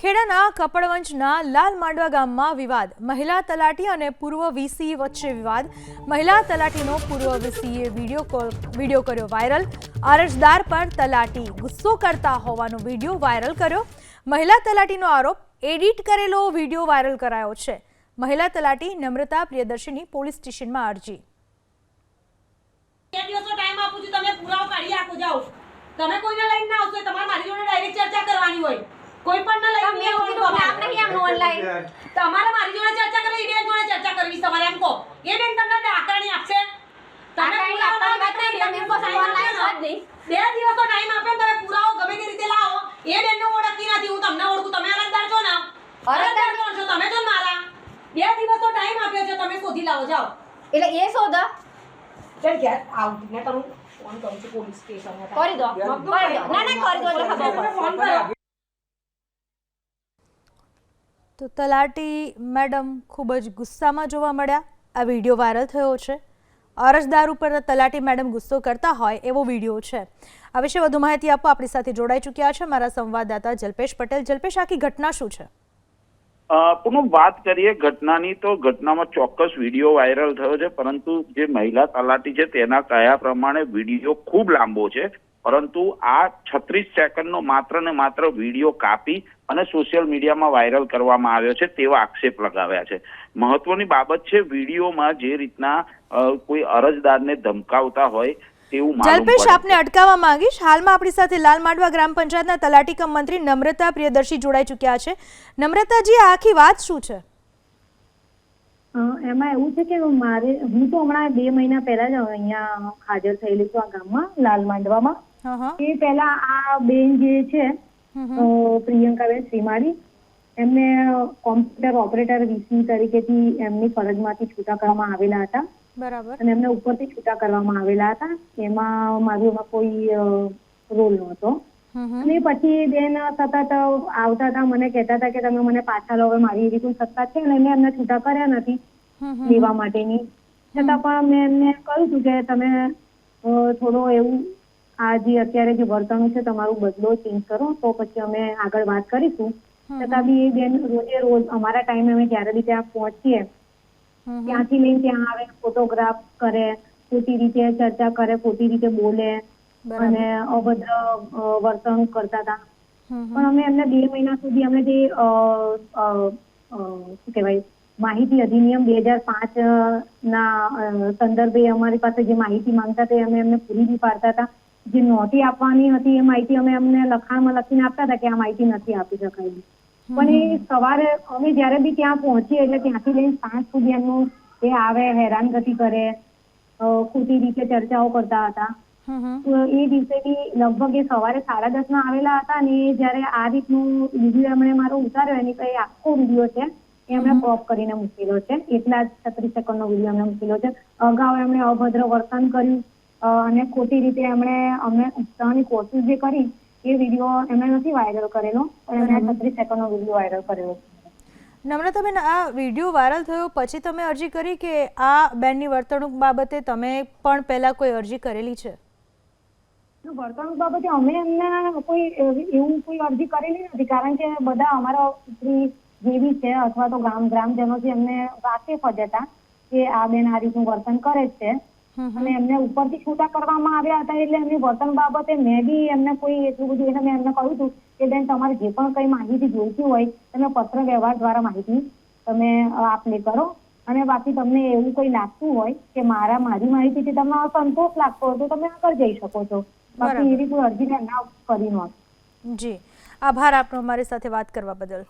ખેડાના કપડવંજના લાલ માંડવા ગામમાં વિવાદ. મહિલા તલાટી અને પૂર્વ વીસી વચ્ચે વિવાદ. મહિલા તલાટીનો પૂર્વ વીસીએ વીડિયો કોલ, વીડિયો કર્યો વાયરલ. અરજદાર પર તલાટી ગુસ્સો કરતા હોવાનો વીડિયો વાયરલ કર્યો. મહિલા તલાટીનો આરોપ, એડિટ કરેલો વીડિયો વાયરલ કરાયો છે. મહિલા તલાટી નમ્રતા પ્રિયદર્શીની પોલીસ સ્ટેશનમાં અરજી. તમે કોઈને લઈને ના આવશો, તમારે મારી જોડે ડાયરેક્ટ ચર્ચા કરવાની હોય. કોઈ પણ ના લઈને મેં એવું તો આપ નહીં આમ ઓનલાઈન તમારે મારી જોડે ચર્ચા કરવી એ જોડે ચર્ચા કરવી છે તમારે એમ કહો. એ બેન તમને આકારણી આપશે? તમે પુરાવો વાત નહીં, નહીં, બે ઓનલાઈન જ નહીં. બે દિવસનો ટાઈમ આપે તમે પુરાવો ગમે તે રીતે લાવો. એ બેન ને ઓળખતી નથી હું તમને ઓળખું. તમે અરજદાર છો ને? અરજદાર? કોણ છો? તમે છો ને મારા? બે દિવસનો ટાઈમ આપ્યો છે તમે શોધી લાવો જાઓ. એટલે એ શોધ? ચાલ ઘેર આવ. ને તમે ફોન કરું છું પોલીસ સ્ટેશન કરી દો. કરી દો ના ના કરી દો. ફોન કરો. તો તલાટી મેડમ ખૂબ જ ગુસ્સામાં જોવા મળ્યા. આ વીડિયો વાયરલ થયો છે. અરજદાર ઉપર તલાટી મેડમ ગુસ્સો કરતા હોય એવો વીડિયો છે. આ વિશે વધુ માહિતી આપો. આપણી સાથે જોડાઈ ચૂક્યા છે મારા સંવાદદાતા જલ્પેશ પટેલ. જલ્પેશ, આખી ઘટના શું છે? પૂનમ, વાત કરીએ ઘટનાની તો ઘટનામાં ચોક્કસ વીડિયો વાયરલ થયો છે, પરંતુ જે મહિલા તલાટી છે તેના કયા પ્રમાણે વીડિયો ખૂબ લાંબો છે પરંતુ આ છત્રીસ સેકન્ડનો માત્ર ને માત્ર વીડિયો કાપી અને સોશિયલ મીડિયામાં વાયરલ કરવામાં આવ્યો છે તેવા આક્ષેપ લગાવ્યા છે. મહત્વની બાબત છે વિડીયોમાં જે રીતના કોઈ અરજદારને ધમકાવતા હોય તેવું જલ્પેશ આપને અટકાવવા માંગીશ. હાલમાં આપણી સાથે લાલ માંડવા ગ્રામ પંચાયતના તલાટી કમ મંત્રી નમ્રતા પ્રિયદર્શી જોડાઈ ચૂક્યા છે. નમ્રતાજી આ આખી વાત શું છે? એમાં એવું છે કે મારે હું તો હમણાં બે મહિના પહેલા જ અહીંયા હાજર થયેલી છું આ ગામમાં લાલ માંડવામાં. એ પહેલા આ બેન જે છે પ્રિયંકાબેન શ્રીમાળી એમને કોમ્પ્યુટર ઓપરેટર વીસી તરીકેથી એમની ફરજમાંથી છૂટા કરવામાં આવેલા હતા. બરાબર. અને એમને ઉપરથી છૂટા કરવામાં આવેલા હતા. એમાં મારું એમાં કોઈ રોલ નહોતો. અને પછી બેન સતત આવતા હતા મને કહેતા હતા કે તમે મને પાછા લો હવે મારી એવી કોઈ સત્તા છે અને મેં એમને છૂટા કર્યા નથી. લેવા માટેની છતાં પણ મેં એમને કહ્યું હતું કે તમે થોડો એવું આ જે અત્યારે જે વર્તણુક છે તમારું બદલો ચેન્જ કરો તો પછી અમે આગળ વાત કરીશું છતાં બી એ બેન રોજે રોજ અમારા ટાઈમે અમે જ્યારે બી ત્યાં પહોંચીએ. ત્યાંથી લઈને ત્યાં આવે ફોટોગ્રાફ કરે ખોટી રીતે ચર્ચા કરે ખોટી રીતે બોલે. અને અભદ્ર વર્તણૂક કરતા હતા. પણ અમે એમને બે મહિના સુધી અમને જે શું કહેવાય માહિતી અધિનિયમ બે હજાર પાંચ ના સંદર્ભે અમારી પાસે જે માહિતી માંગતા હતા અમે એમને પૂરી બી પાડતા હતા. જે નહોતી આપવાની હતી એ માહિતી અમે અમને લખાણમાં લખીને આપતા હતા કે આ માહિતી નથી આપી શકાય પણ એ સવારે અમે જ્યારે બી ત્યાં પહોંચીએ એટલે ત્યાંથી લઈને સાંજ સુધી એમનું એ આવે હેરાનગતિ કરે ખોટી રીતે ચર્ચાઓ કરતા હતા. તો એ દિવસે બી લગભગ એ સવારે સાડા દસમાં આવેલા હતા અને જ્યારે આ રીતનું વીડિયો એમણે મારો ઉતાર્યો એની કઈ આખો વીડિયો છે એમણે ક્રોપ કરીને મૂકેલો છે. એટલા જ છત્રીસ સેકન્ડનો વીડિયો એમણે મૂકેલો છે. અગાઉ એમણે અભદ્ર વર્તન કર્યું અને ખોટી રીતે એમણે અમને ઉકસાવવાની કોશિશ જે કરી એ વીડિયો એમણે નથી વાયરલ કરેલો પણ એમણે છત્રીસ સેકન્ડનો વીડિયો વાયરલ કરેલો છે નમ્રતાબેન આ વીડિયો વાયરલ થયો પછી તમે અરજી કરી કે આ બેનની વર્તણૂક બાબતે તમે પણ પહેલા કોઈ અરજી કરેલી છે? વર્તણૂક બાબતે અમે એમના કોઈ એવું કોઈ અરજી કરેલી નથી. કારણ કે બધા અમારા સ્ત્રી જેવી છે અથવા તો ગામ ગ્રામજનો છે એમને વાકેફ જ હતા કે આ બેન આ રીતનું વર્તન કરે છે. અને એમને ઉપરથી છૂટા કરવામાં આવ્યા હતા એટલે એમની વર્તન બાબતે મેં બી એમને કોઈ એટલું બધું એટલે મેં એમને કહ્યું હતું કે બેન તમારે જે પણ કઈ માહિતી જોઈતી હોય તમે પત્ર વ્યવહાર દ્વારા માહિતી તમે આપને આપ લે કરો. અને બાકી તમને એવું કોઈ લાગતું હોય કે મારા મારી માહિતીથી તમને અસંતોષ લાગતો હોય તો તમે આગળ જઈ શકો છો. બાકી એવી કોઈ અરજી મેં ના કરી નહોતી જી. આભાર આપનો અમારી સાથે વાત કરવા બદલ.